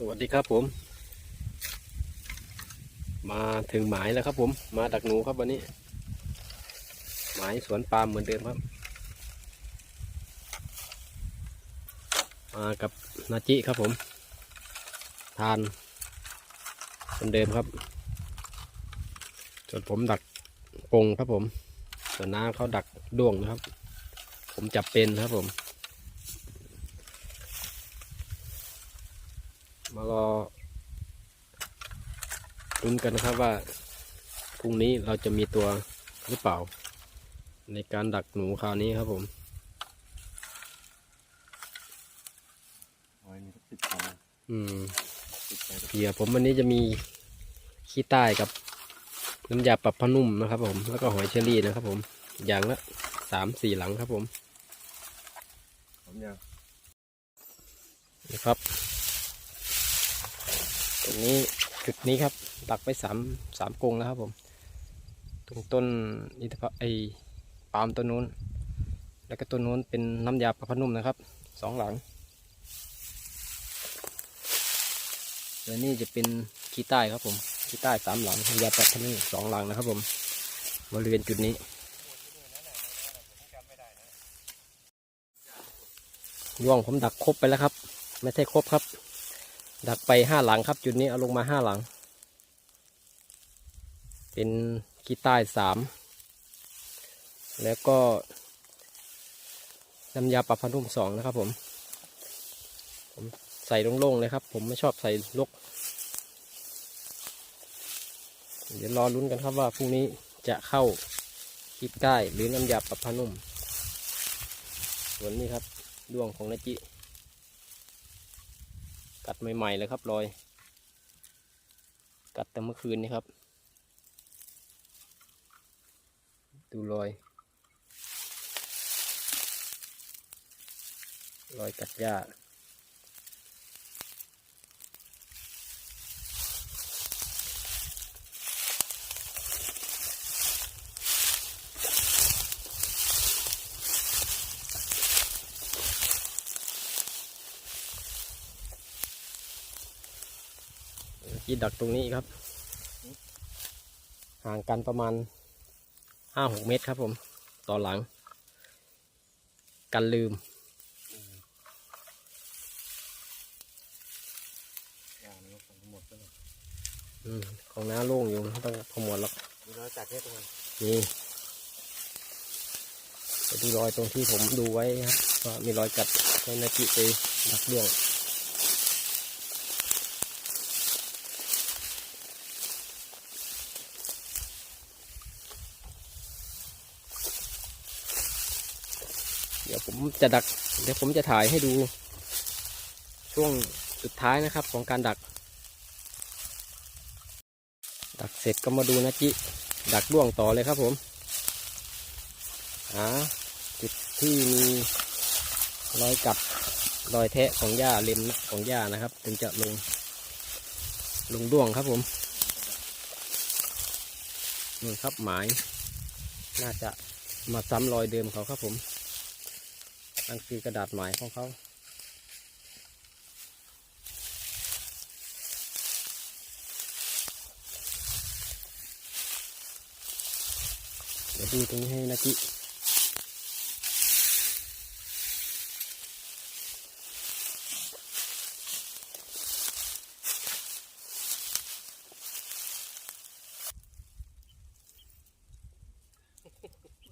สวัสดีครับผม มาถึงหมายแล้วครับผม มาดักหนูครับวันนี้ หมายสวนปาล์มเหมือนเดิมครับ มากับนาจิครับผม ทานเหมือนเดิมครับส่วนผมดักกงครับผม ส่วนน้าเขาดักด้วงนะครับ ผมจับเป็นครับผม มารอลุ้นกันนะครับว่าพรุ่งนี้เราจะมีตัวหรือเปล่า ในการดักหนูคราวนี้ครับผมโอ้ยมีสักสิบตัวอืมสิบไปเพียผมวันนี้จะมีขี้ใต้กับน้ำยาปรับผ้านุ่มนะครับ ผม แล้วก็หอยเชอรี่นะครับ ผม อย่างละสามสี่หลังครับผมผมยังนะครับ ตรงนี้จุดนี้ครับดักไปสามสามกงแล้วครับผม ตรงต้นอินทผไอปาล์มต้นนู้น แล้วก็ต้นนู้นเป็นน้ำยาปรับผ้านุ่มนะครับสองหลังและนี่จะเป็นขี้ใต้ครับผมขี้ใต้สามหลังน้ำยาปรับผ้านุ่มสองหลังนะครับผมบริเวณจุดนี้ย่วงผมดักครบไปแล้วครับ ไม่ใช่ครบครับ ดักไปห้าหลังครับ จุดนี้เอาลงมาห้าหลัง เป็นกีใต้สามแล้วก็น้ำยาปรับผ้านุ่มสองนะครับผม ผมใส่โล่งๆเลยครับ ผมไม่ชอบใส่ลก เดี๋ยวรอลุ้นกันครับว่าพรุ่งนี้จะเข้ากีใต้หรือน้ำยาปรับผ้านุ่มส่วนนี้ครับดวงของนาจิ กัดใหม่ๆเลยครับรอย กัดแต่เมื่อคืนนี้ครับ ดูรอย รอยกัดหญ้า ที่ดักตรงนี้ครับ ห่างกันประมาณห้าหกเมตรครับผมต่อหลัง กันลืมของน้าโล่งอยู่ไม่ต้องขมวดหรอกมีรอยจากแค่ตรงนั้นี่ไปดูรอยตรงที่ผมดูไว้ครับว่ามีรอยกัดในนาจิไปดักเดี๋ยว จะดัก เดี๋ยวผมจะถ่ายให้ดู ช่วงสุดท้ายนะครับของการดัก ดักเสร็จก็มาดูนะจิ ดักด้วงต่อเลยครับผมหาจุดที่มีรอยกัดรอยแทะของหญ้าเล็มของหญ้านะครับ ถึงจะลง ลงด้วงครับผมนี่ครับหมาย น่าจะมาซ้ำรอยเดิมเขาครับผม นั่นคือกระดาษหมายของเขาเดี๋ยวดูตรงนี้ให้นาจิ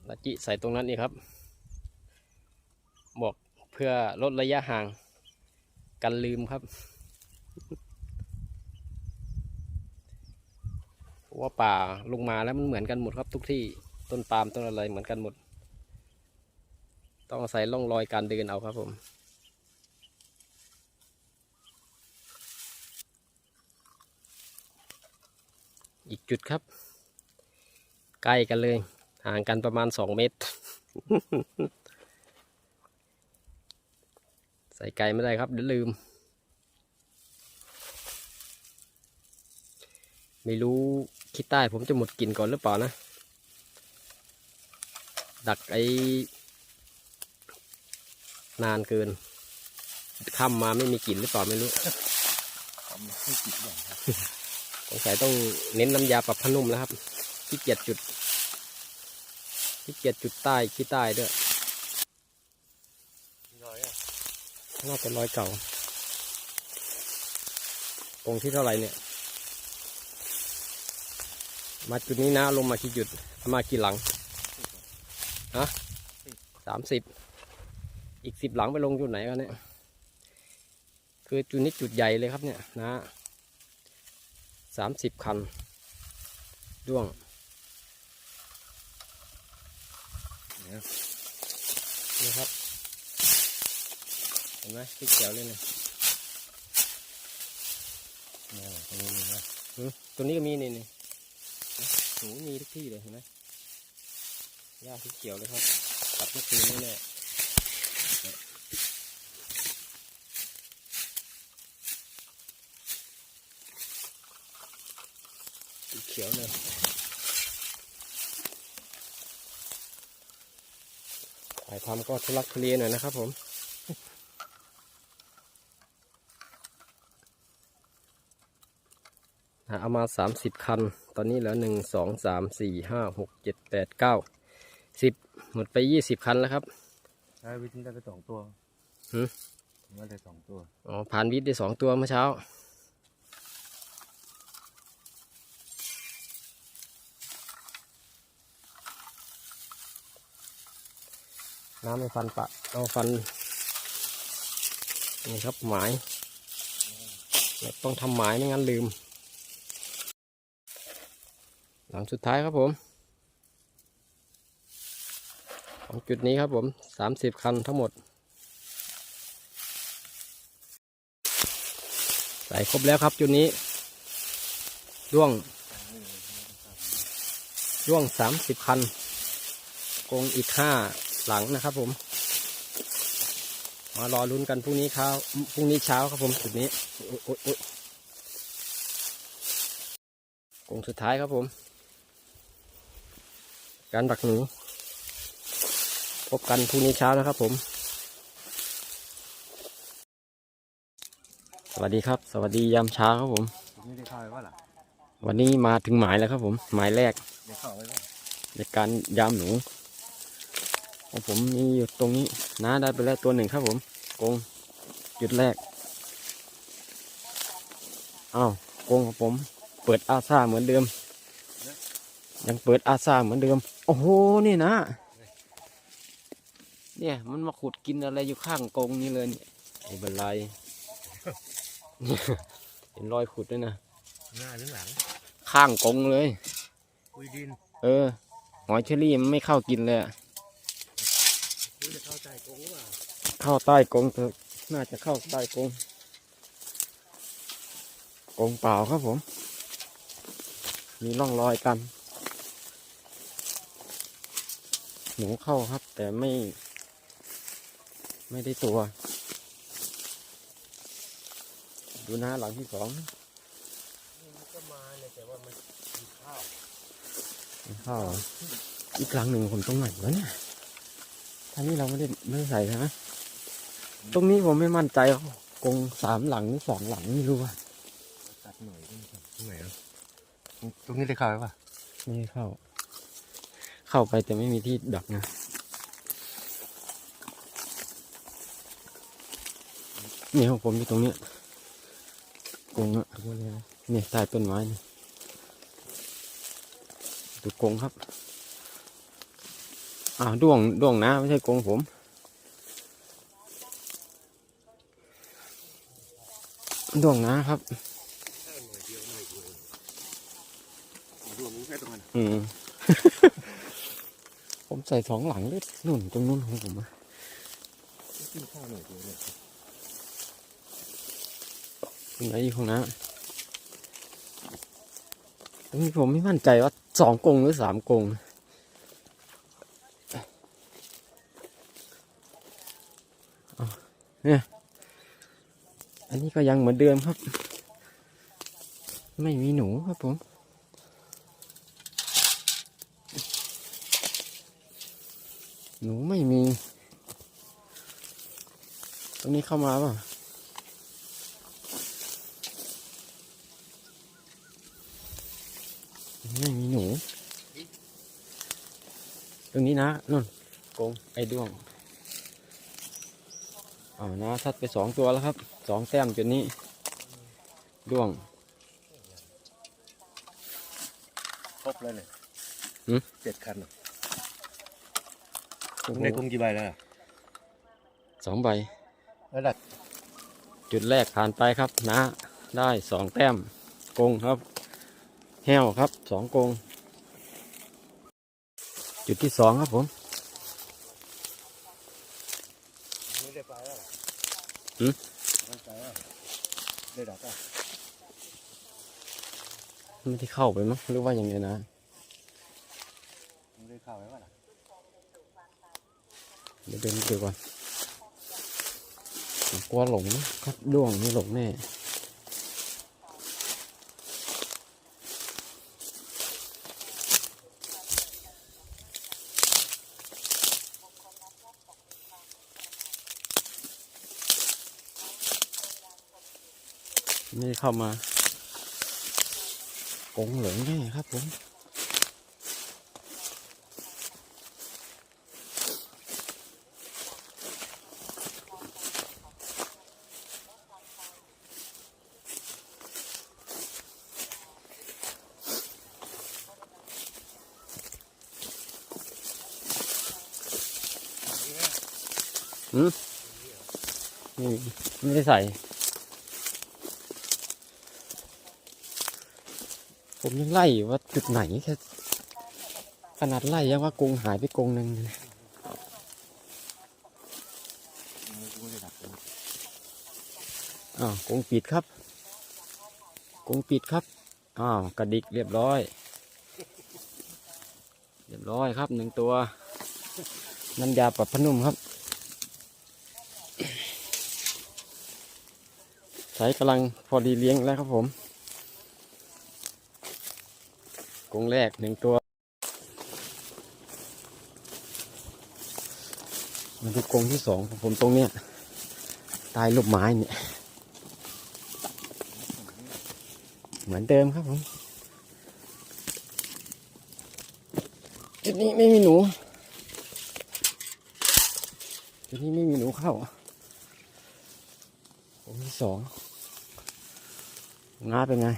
นาจิใส่ตรงนั้นนี่ครับ เพื่อลดระยะห่างกันลืมครับว่าป่าลงมาแล้วมันเหมือนกันหมดครับทุกที่ต้นปาล์มต้นอะไรเหมือนกันหมด ต้องอาศัยร่องรอยการเดินเอาครับผมอีกจุดครับ ใกล้กันเลย ห่างกันประมาณสองเมตร ใส่ไกลไม่ได้ครับเดี๋ยวลืม ไม่รู้คิดใต้ผมจะหมดกลิ่นก่อนหรือเปล่านะ ดักไอ้นานเกินค่ำมาไม่มีกลิ่นหรือเปล่าไม่รู้ำให้ติดอย่างครับสงสัยต้องเน้นน้ำยาปรับผ้านุ่มแล้วครับขี้เกียจจุดขี้เกียจจุดใต้ขี้ใต้ด้วยมีรอยอะ น่าจะรอยเก่าตรงที่เท่าไหร่เนี่ย มาจุดนี้นะลงมากี่จุด มากี่หลังฮะสามสิบ อีกสิบหลังไปลงจุดไหนกันเนี่ย คือจุดนี้จุดใหญ่เลยครับเนี่ยนะสามสิบคันด้วง เนี่ย นี่ครับ เห็น ไหมที่เขียวเลยเนี่ยนี่ตรงนี้มีนะตัวนี้ก็มีนี่นี่โอ้โหมีทุกที่เลยเห็นไหมหญ้าที่เขียวเลยครับตัดเมื่อคืนนี่แน่สีเขียวเลยถ่ายทำก็ทุลักทุเลหน่อยนะครับผม หา เอามาสามสิบคัน ตอนนี้เหลือหนึ่งสองสามสี่ห้าหกเจ็ดแปดเก้าสิบหมดไปยี่สิบคันแล้วครับได้วิธีได้ไปสองตัวหืมผมว่าได้สองตัว อ๋อ ผ่านวิทย์ได้สองตัวเมื่อเช้า น้ำไม่ฟันปะเอาฟัน นี่ครับหมาย ต้องทำหมายไม่งั้นลืม หลังสุดท้ายครับผม ของจุดนี้ครับผมสามสิบคันทั้งหมด ใส่ครบแล้วครับจุดนี้ร่วงร่วงสามสิบคันกงอีกห้าหลังนะครับผม มารอลุ้นกันพรุ่งนี้เช้าพรุ่งนี้เช้าครับผมจุดนี้โอ๊ยโอ๊ยโอ๊ยกงสุดท้ายครับผม การดักหนู พบกันพรุ่งนี้เช้านะครับผม สวัสดีครับ สวัสดียามเช้าครับผมผมไม่ได้เข้าไปว่าล่ะวันนี้มาถึงหมายแล้วครับผม หมายแรกได้เข้าไปว่าในการยามหนูของผมมีอยู่ตรงนี้น้าได้ไปแล้วตัวหนึ่งครับผมกงจุดแรกอ้าวกงของผม เปิดอาซาเหมือนเดิม ยังเปิดอาซาเหมือนเดิม โอ้โห นี่นะ เนี่ยมันมาขุดกินอะไรอยู่ข้างกงนี่เลยเนี่ยไม่เป็นไรเห็นรอยขุดด้วยนะ หน้าหรือหลัง ข้างกงเลย คุยดิน เออ หอยเชอรี่มันไม่เข้ากินเลยอะคุยจะเข้าใจโกงหรือเปล่า เข้าใต้กรงเถอะน่าจะเข้าใต้กรงกรงเปล่าครับผม มีร่องรอยกัน หนูเข้าครับ แต่ไม่ ไม่ได้ตัว ดูหน้าหลังที่สองนะมันก็มาเนี่ยแต่ว่ามันมีข้าวไม่เข้าเหรออีกหลังหนึ่งผมตรงไหนวะเนี่ยท่างนี้เราไม่ได้ไม่ได้ใส่ใช่ไหมตรงนี้ผมไม่มั่นใจว่ากรงสามหลังหรือสองหลังไม่รู้ว่าตัดหน่อยก็ไม่ทำตรงไหนอะตรงนี้ได้เข้าไปป่ะไม่ได้เข้า เข้าไปแต่ไม่มีที่ดักนะเนี่ยของผมอยู่ตรงเนี้ยกรงอะเนี่ยใต้ต้นไม้นี่ดูกรงครับอ่าวด้วงด้วงนะไม่ใช่กรงผมด้วงนะครับแค่หน่อยเดียวหน่อยเดียวรวม ใส่สองหลังเลยนุ่นตรงนู้นของผมอะกินข้าวหน่อยเดียวเนี่ยตรงไหนอีกของน้าตรงนี้ผมไม่มั่นใจว่าสองกงหรือสามกงเนี่ย อันนี้ก็ยังเหมือนเดิมครับ ไม่มีหนูครับผม หนูไม่มี ตรงนี้เข้ามาป่ะไม่มีหนู ตรงนี้นะนุ่นกงไอ้ด้วงเอานะทัดไปสองตัวแล้วครับสองแต้มจนนี้ด้วงครบเลยเนี่ยเจ็ดคัน ในกรุงกี่ใบแล้วอะสองใบแล้วดักจุดแรกผ่านไปครับนะได้สองแต้มกงครับ แห้วครับสองกง จุดที่สองครับผมไม่ได้ไปแล้วหืมไม่ไปแล้วได้ดักอะไม่ได้เข้าไปมั้งหรือว่ายังไงนะ ไม่ได้เข้าไปว่าล่ะ เดี๋ยวเดินดูก่อนกลัวหลงครับด้วงนี่หลงแน่นี่เข้ามากงเหลืองแน่ครับผม นี่ ไม่ได้ใส่ ผมยังไล่ว่าจุดไหนแค่ขนาดไล่ยังว่ากงหายไปกงหนึ่งเลยไม่ได้ดักลยอ้าวกงปิดครับ กงปิดครับ อ้าวกระดิกเรียบร้อย เรียบร้อยครับหนึ่งตัวน้ำยาปรับผ้านุ่มครับ ใช้กำลังพอดีเลี้ยงแล้วครับผมกงแรกหนึ่งตัวมาดูกงที่สองของผมตรงเนี้ยตายลูกไม้เนี่ย เหมือนเดิมครับผมจุดนี้ไม่มีหนูจุดนี้ไม่มีหนูเข้า ผมที่สองของน้าเป็นไง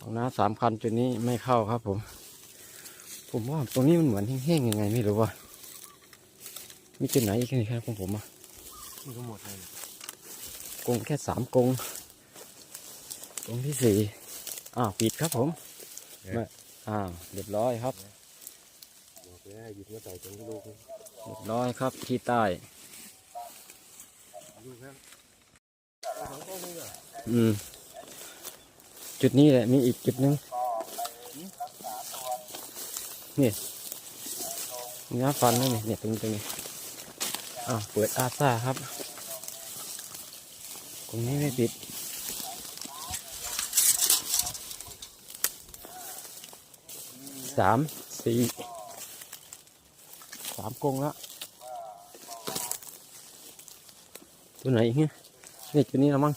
ของน้าสามคันจุดนี้ไม่เข้าครับผม ผมว่าตรงนี้มันเหมือนแห้งๆยังไงไม่รู้ว่ามีจุดไหนอีกไหมครับของผมอะนี่ก็หมดเลยกรงแค่สามกรงกรงที่สี่อ้าวปิดครับผมไม่อ้าวเรียบร้อยครับบอกเลยหยิบมาใส่ตรงลูกนี่เรียบร้อยครับที่ใต้ลูกครับเอืม จุดนี้แหละ มีอีกจุดนึงนี่มีน้าฟันนี่เนี่ยตรงนี้ตรงนี้อ้าเปิดอาซ่าครับ ตรงนี้ไม่ปิดสามสี่สามกงแล้ว ตัวไหนอีกเนี่ยนี่จุดนี้แล้วมั้ง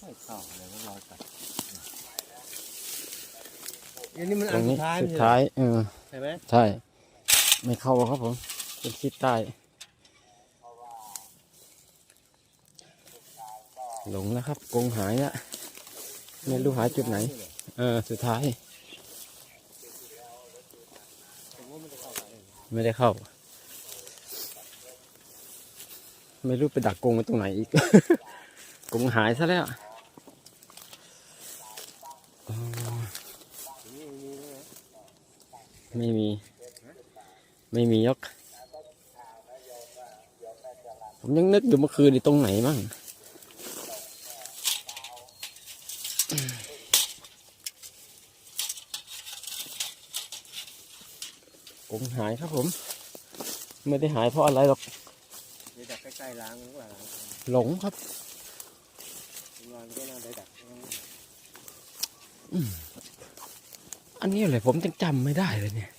ไม่เข้าอะไรก็รอตัดอันนี้มันตอัรนงสุนี้ดท้ายสุดไม่ใช่ท้ายเออใช่ไหมใช่ ไม่เข้าครับผมเป็นชิดใต้หลงแล้วครับกรงหายละไม่รู้หายจุดไหน เออ สุดท้าย ผมว่ามันจะเข้า ไปเลยไม่ได้เข้า ไม่รู้ไปดักกรงไว้ตรงไหนอีกกรงหายซะแล้วอ๋อนี่มีไหมไม่มี ไม่มียก ผมยังนึกอยู่เมื่อคืนนี่ตรงไหนมั่ง กรงหายครับผม ไม่ได้หายเพราะอะไรหรอกเดี๋ยวดักใกล้ๆล้างหรือเปล่าหลงครับวางก็น่าได้ดักอันนี้เลยผมยังจำไม่ได้เลยเนี่ย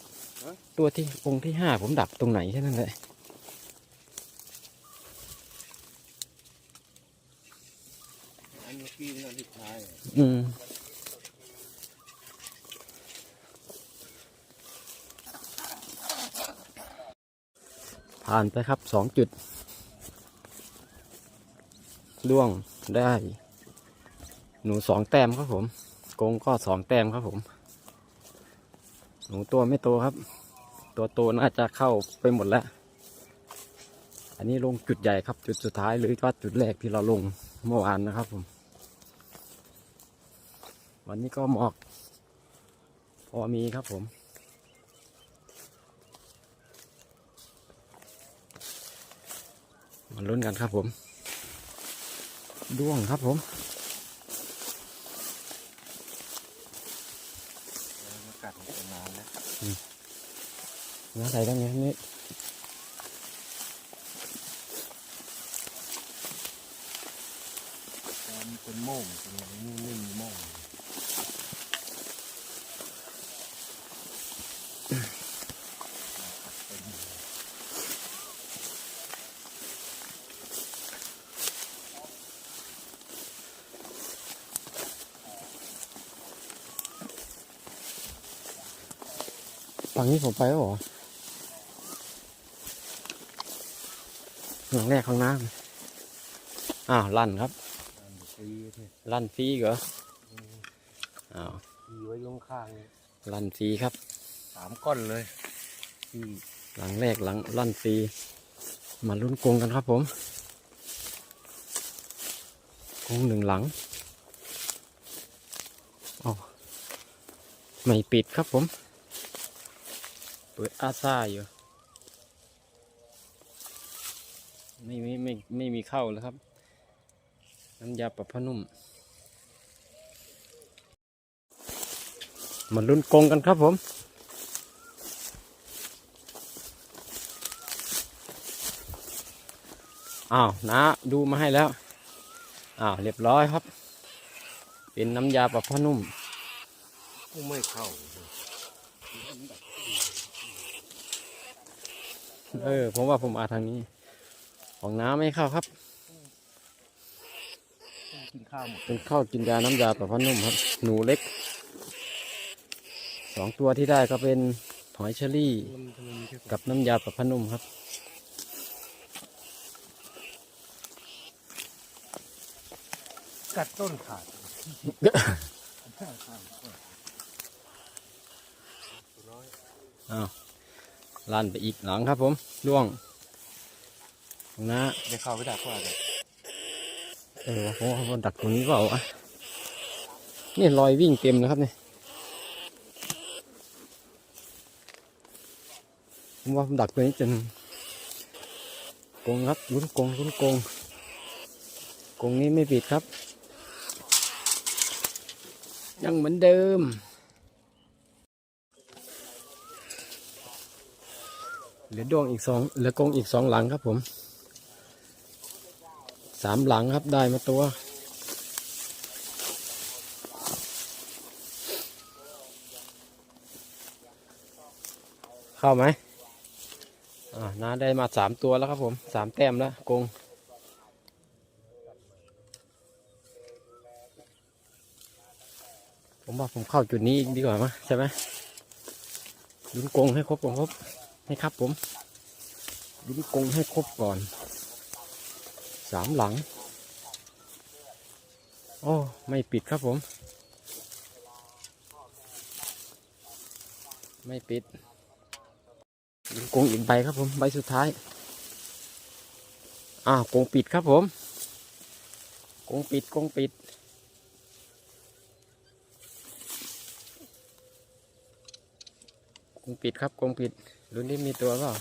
ตัวที่องค์ที่ห้าผมดักตรงไหนแค่นั้นแหละ อืม ผ่านไปครับสองจุดล่วงได้ หนูสองแต้มครับผมกงก็สองแต้มครับผม หนูตัวไม่โตครับ ตัวโตน่าจะเข้าไปหมดแล้ว อันนี้ลงจุดใหญ่ครับ จุดสุดท้ายหรือว่าจุดแรกที่เราลงเมื่อวานนะครับผม วันนี้ก็หมอก พอมีครับผม มาลุ้นกันครับผม ด้วงครับผมมากัดมันนานแล้วเนื้อใส่ได้ไหมนี่มันเป็นโม่งจริงๆนี่ไม่มีโม่ง ฝั่งนี้ผมไปแล้วเหรอหลังแรกของน้ำอ้าวลั่นครับอันฟรีที่ลั่นฟรีเหรออ้าวทีไว้ยงข้างนี่ลั่นฟรีครับสามก้อนเลยที่หลังแรกหลังลั่นฟรีมาลุ้นกงกันครับผมกงหนึ่งหลังอ๋อไม่ปิดครับผม เปิดอาซาอยู่ ไม่ไม่ไม่ไม่มีเข้าเลยครับ น้ำยาปรับผ้านุ่ม มาลุ้นกงกันครับผมอ้าวนะดูมาให้แล้วอ้าวเรียบร้อยครับ เป็นน้ำยาปรับผ้านุ่มไม่เข้า เออ ผมว่าผมอาทางนี้ ของน้ำไม่เข้าครับ กินข้าวหมดเป็นข้าวกินยาน้ำยาปรับผ้านุ่มครับ หนูเล็ก สองตัวที่ได้ก็เป็นหอยเชอรี่มันทำไมมีแค่กับน้ำยาปรับผ้านุ่มครับ กัดต้นขาดอ้าว ลั่นไปอีกหลังครับผมล่วงของน้าได้เข้าไปดักว่าเลยเออผมว่าผมดักตรงนี้เปล่าวะนี่รอยวิ่งเต็มนะครับเนี่ยผมว่าผมดักตัวนี้จนกงครับลุ้นกงลุ้นกงกงนี้ไม่ปิดครับ ยังเหมือนเดิม เหลือดวงอีกสองเหลือกงอีกสองหลังครับผมสามหลังครับได้มาตัว เข้าไหมอ่าน้าได้มาสามตัวแล้วครับผมสามแต้มแล้วกงผมว่าผมเข้าจุดนี้อีกดีกว่ามั้ยใช่ไหมลุ้นกงให้ครบครบ ให้ครับผมลุ้นกงให้ครบก่อนสามหลัง โอ้ไม่ปิดครับผม ไม่ปิดยิงกงอีกใบครับผมใบสุดท้ายอ้าวกงปิดครับผมกงปิดกงปิด งปิดครับกงปิดรุ่นนี้มีตัวเปล่า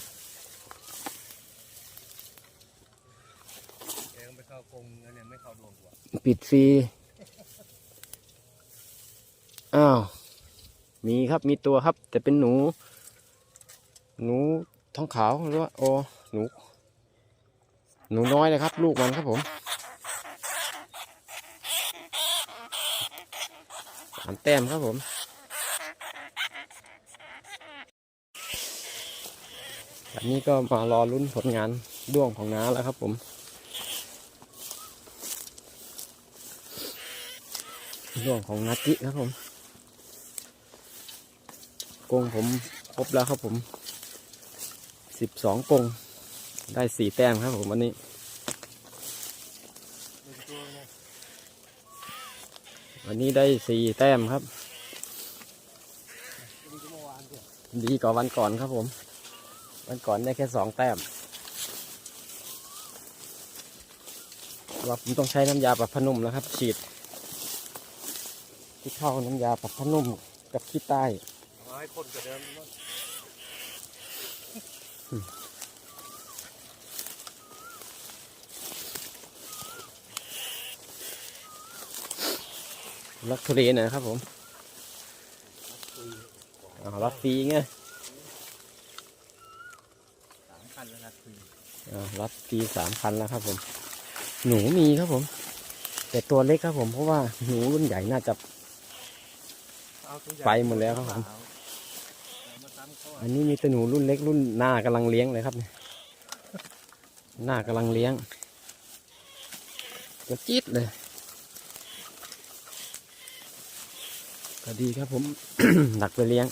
เองไปเข้ากรงแล้วเนี่ยไม่เข้าดวงกว่าปิดฟรีอ้าวมีครับมีตัวครับ แต่เป็นหนู หนูท้องขาวหรือว่าโอหนู หนูน้อยเลยครับ ลูกมันครับผมสามแต้มครับผม อันนี้ก็มารอลุ้นผลงานด้วงของน้าแล้วครับผมอร่วงของนาจิครับผมกรงผมครบแล้วครับผมสิบสองกรงได้สี่แต้มครับผมวันนี้วันนี้ได้สี่แต้มครับ ดีกว่าวันก่อนครับผม วันก่อนได้แค่สองแต้มว่าผมต้องใช้น้ำยาปรับผ้านุ่มแล้วครับ ฉีดที่เข้าน้ำยาปรับผ้านุ่มกับขี้ใต้ให้คนกระเดิมลักทุเรีนนะครับผมอ๋อรับฟรีไง สามพันแล้วนะคือ อ่ารับฟรีสามพันแล้วครับผม หนูมีครับผม แต่ตัวเล็กครับผมเพราะว่าหนูรุ่นใหญ่น่าจะเอาตัวใญ่ไปหมดแล้วครับผมเอามาซ้ำเขาอันนี้มีแต่หนูรุ่นเล็กรุ่นหน้ากำลังเลี้ยงเลยครับเนี่ยหน้ากำลังเลี้ยงตัวจี๊ดเลยก็ดีครับผม หนักไปเลี้ยง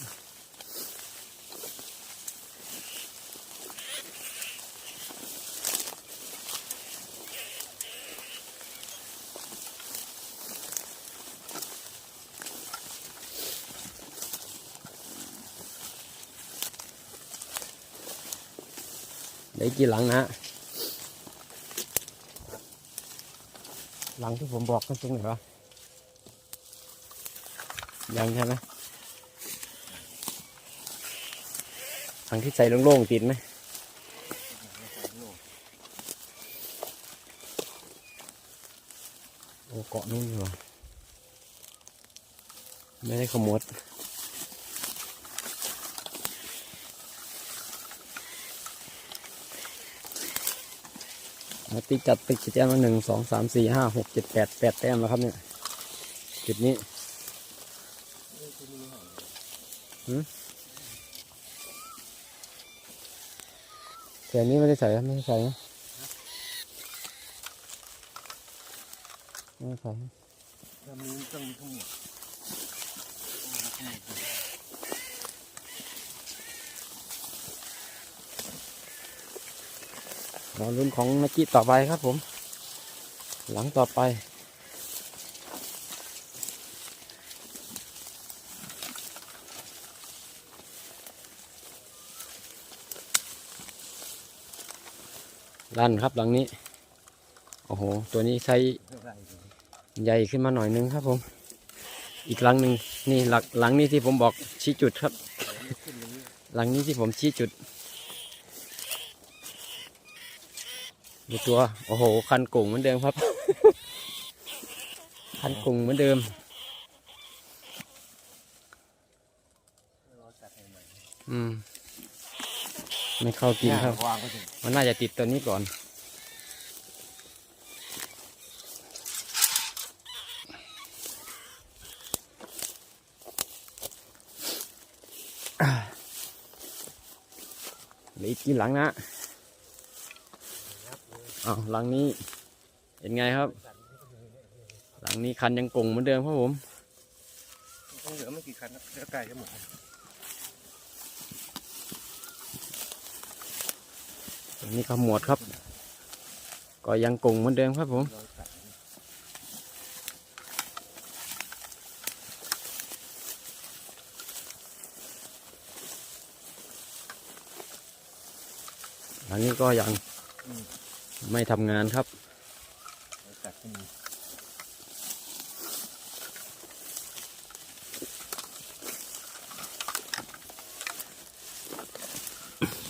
ได้กี่หลังนะหลังที่ผมบอกกันตรงไหนวะยังใช่ไหมหลังที่ใส่โล่งๆติดไหมโอ้เกาะนู่นอยู่ไม่ได้ขโมด ตีจัดไปกี่แต้มแล้วหนึ่งสองสามสี่ห้าหกเจ็ดแปดแปดแต้มแล้วครับเนี่ยจุดนี้แต่นี้ไม่ได้ใส่ครับไม่ได้ใส่นะไม่ใส่นะถ้ามีต้องมีทั้งหมด รอรุ่นของนักกีต่อไปครับผม หลังต่อไปลั่นครับหลังนี้ โอ้โห ตัวนี้ใช้เท่าไหร่ดีใหญ่ขึ้นมาหน่อยนึงครับผม อีกหลังหนึ่งนี่หลักหลังนี้ที่ผมบอกชี้จุดครับ หลังนี้ที่ผมชี้จุด ดูตัว โอ้โห คันกุ่งเหมือนเดิมครับ คันกุ่งเหมือนเดิมรอจัดให้ใหม่อืม ไม่เข้ากินครับวางก็ถึงมันน่าจะติดตัวนี้ก่อนเหลืออีกกี่หลังนะ อ้าวหลังนี้เป็นไงครับ หลังนี้คันยังกงเหมือนเดิมครับผมต้องเหลือไม่กี่คันนะเดี๋ยวไก่จะหมดอันนี้ขมวดครับ ก็ยังกงเหมือนเดิมครับผมรอจัดอันนี้ก็ยัง ไม่ทำงานครับรอจัดให้มี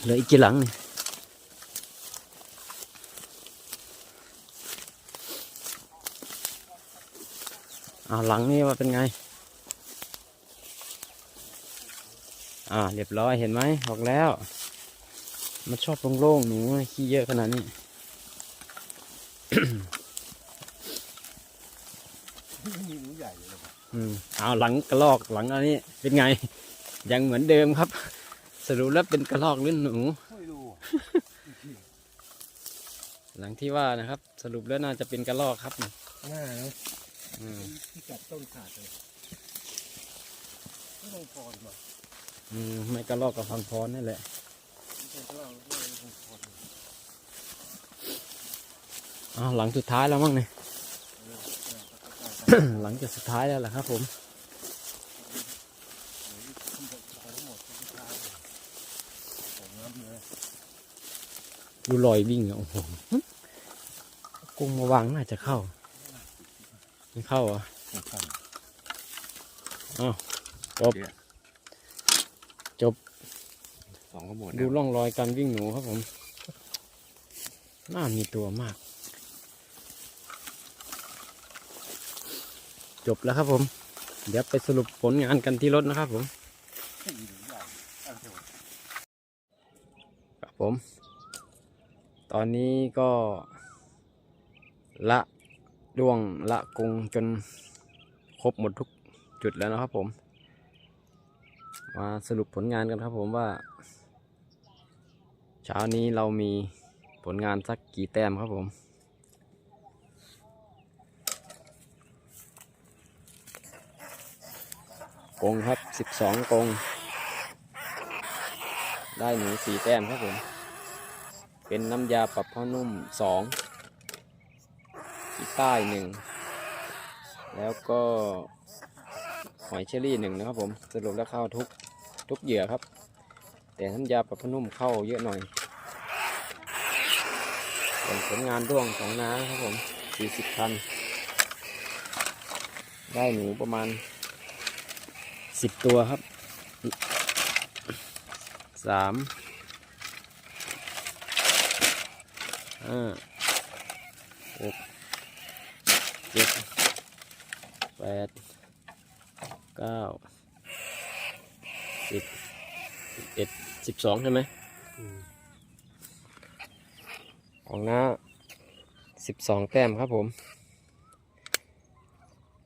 เหลืออีกกี่หลังนี่อ่าหลังนี้ว่าเป็นไง อ่า เรียบร้อยเห็นไหมบอกแล้ว มันชอบโล่งๆหนูขี้เยอะขนาดนี้ มีหนูใหญ่เลยอืมเอาหลังกระลอกหลังอันนี้เป็นไง ยังเหมือนเดิมครับ สรุปแล้วเป็นกระลอกหรือหนู ไม่รู้หลังที่ว่านะครับ สรุปแล้วน่าจะเป็นกระลอกครับหน้าเนะอืมที่กัดต้นขาดเลยไม่ต้องพอดีกว่าอืมไม่กระลอกกับพังพรนั่นแหละไม่ต้องเล่าเล่าไม่ต้องพอดี อ้าวหลังสุดท้ายแล้วมั้งเนี่ยเออเออหลังจากสุดท้ายแล้วแหละครับผมทั้งหมดทั้งหมดทุกทางเลยของน้ำเลยดูรอยวิ่งอะโอ้โหกุ้งมาวางน่าจะเข้าไม่เข้าเหรอะครับจบจบสองก็หมดดูร่องรอยการวิ่งหนูครับผม น่ามีตัวมาก จบแล้วครับผม เดี๋ยวไปสรุปผลงานกันที่รถนะครับผมครับผม ตอนนี้ก็ ละด้วงละกรงจนครบหมดทุกจุดแล้วนะครับผม มาสรุปผลงานกันครับผมว่า เช้านี้เรามีผลงานสักกี่แต้มครับผม กงครับสิบสองกง ได้หนูสี่แต้มครับผม เป็นน้ำยาปรับผ้านุ่มสองอีใต้หนึ่ง แล้วก็หอยเชอรี่หนึ่งนะครับผม สรุปแล้วเข้าทุกทุกเหยื่อครับ แต่น้ำยาปรับผ้านุ่มเข้าเยอะหน่อยส่วนผลงานร่วงของน้าครับผมสี่สิบพัน ได้หนูประมาณ สิบตัวครับสามห้าหกเจ็ดแปดเก้าสิบสิบเอ็ดสิบสองใช่ไหมของน้าสิบสองแต้มครับผม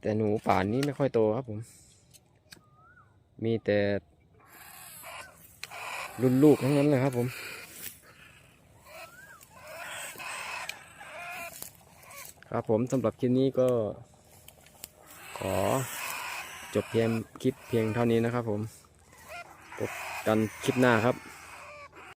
แต่หนูป่านนี้ไม่ค่อยโตครับผม มีแต่รุ่นลูกทั้งนั้นเลยครับผม ครับผมสำหรับคลิปนี้ก็ ขอจบเพียงคลิปเพียงเท่านี้นะครับผมพบกันคลิปหน้าครับ